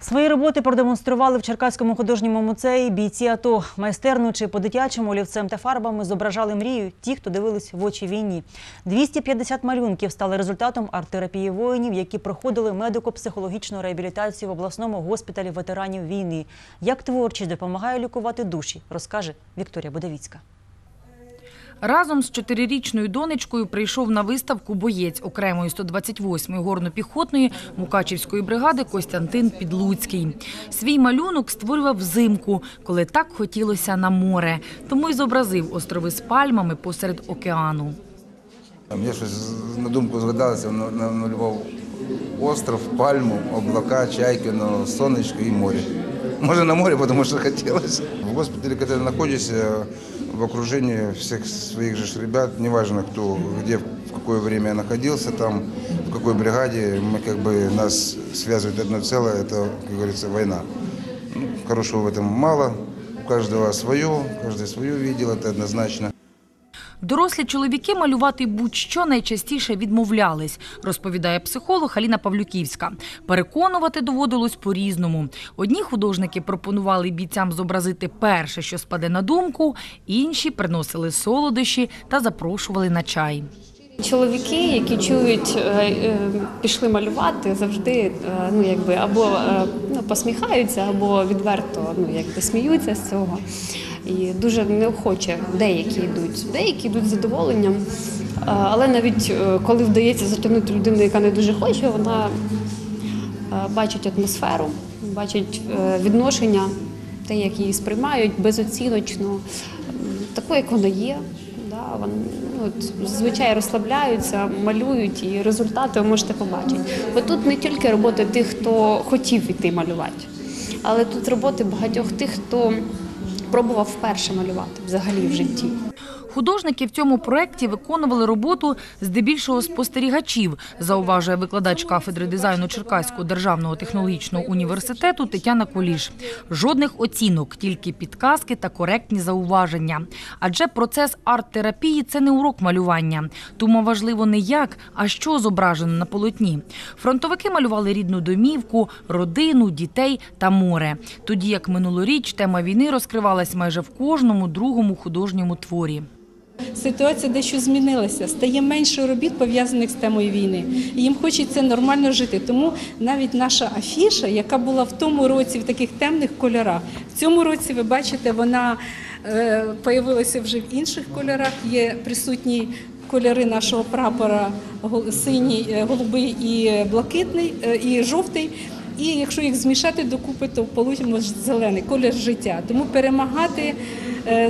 Свої роботи продемонстрували в Черкаському художньому музеї бійці АТО. Майстерну чи по-дитячому олівцем та фарбами зображали мрію ті, хто дивились в очі війні. 250 малюнків стали результатом арт-терапії воїнів, які проходили медико-психологічну реабілітацію в обласному госпіталі ветеранів війни. Як творчість допомагає лікувати душі, розкаже Вікторія Будовіцька. Разом з чотирирічною донечкою прийшов на виставку боєць окремої 128-ї горно-піхотної Мукачівської бригади Костянтин Підлуцький. Свій малюнок створював взимку, коли так хотілося на море. Тому й зобразив острови з пальмами посеред океану. Мені щось на думку згадалося, на- на- намалював остров, пальму, облака, чайки, сонечко і море. Може на море, тому що хотілося. В госпіталі, коли я знаходжусь, э, в окружении всех своих же ребят, неважно кто, где, в какое время я находился, там, в какой бригаде, мы как бы, нас связывает одно целое, это, как говорится, война. Ну, хорошего в этом мало, у каждого свое, каждый свое видел, это однозначно. Дорослі чоловіки малювати будь-що найчастіше відмовлялись, розповідає психолог Аліна Павлюківська. Переконувати доводилось по-різному. Одні художники пропонували бійцям зобразити перше, що спаде на думку, інші приносили солодощі та запрошували на чай. Чоловіки, які чують, е, е, пішли малювати, завжди е, ну якби або ну, посміхаються, або відверто ну якби сміються з цього. І дуже неохоче деякі йдуть. Деякі йдуть з задоволенням. Але навіть е, коли вдається затягнути людину, яка не дуже хоче, вона е, бачить атмосферу, бачить е, відношення, те, як її сприймають, безоціночно, таку, як вона є. Ну, от, зазвичай розслабляються, малюють, і результати ви можете побачити. Бо тут не тільки робота тих, хто хотів іти малювати, але тут роботи багатьох тих, хто пробував вперше малювати взагалі в житті. Художники в цьому проєкті виконували роботу здебільшого спостерігачів, зауважує викладач кафедри дизайну Черкаського державного технологічного університету Тетяна Куліш. Жодних оцінок, тільки підказки та коректні зауваження. Адже процес арт-терапії – це не урок малювання. Тому важливо не як, а що зображено на полотні. Фронтовики малювали рідну домівку, родину, дітей та море. Тоді як минулоріч тема війни розкривалась майже в кожному другому художньому творі. Ситуація дещо змінилася. Стає менше робіт пов'язаних з темою війни. І їм хочеться нормально жити. Тому навіть наша афіша, яка була в тому році в таких темних кольорах, в цьому році ви бачите, вона е, появилася вже в інших кольорах. Є присутні кольори нашого прапора синій, е, голубий і блакитний, е, і жовтий. І якщо їх змішати докупи, то получимо зелений колір життя. Тому перемагати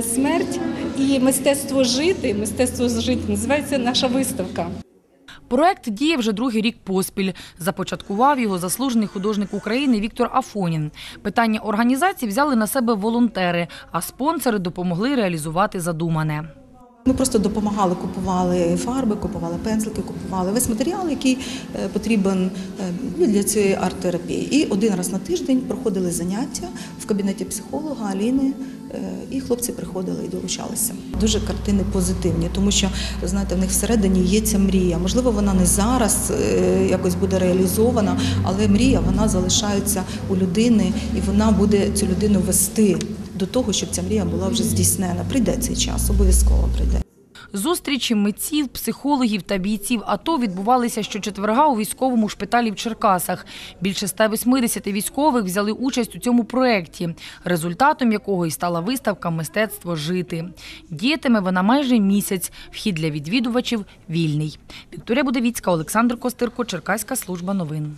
смерть і мистецтво жити, мистецтво жити називається наша виставка. Проект діє вже другий рік поспіль. Започаткував його заслужений художник України Віктор Афонін. Питання організації взяли на себе волонтери, а спонсори допомогли реалізувати задумане. Ми просто допомагали, купували фарби, купували пензлики, купували весь матеріал, який е, потрібен е, для цієї арт-терапії. І один раз на тиждень проходили заняття в кабінеті психолога Аліни, е, і хлопці приходили і долучалися. Дуже картини позитивні, тому що знаєте, в них всередині є ця мрія. Можливо, вона не зараз якось буде реалізована, але мрія вона залишається у людини, і вона буде цю людину вести до того, щоб ця мрія була вже здійснена. Прийде цей час, обов'язково прийде. Зустрічі митців, психологів та бійців АТО відбувалися щочетверга у військовому шпиталі в Черкасах. Більше 180 військових взяли участь у цьому проєкті, результатом якого і стала виставка Мистецтво жити. Діятиме вона майже місяць. Вхід для відвідувачів вільний. Вікторія Будовіцька, Олександр Костирко, Черкаська служба новин.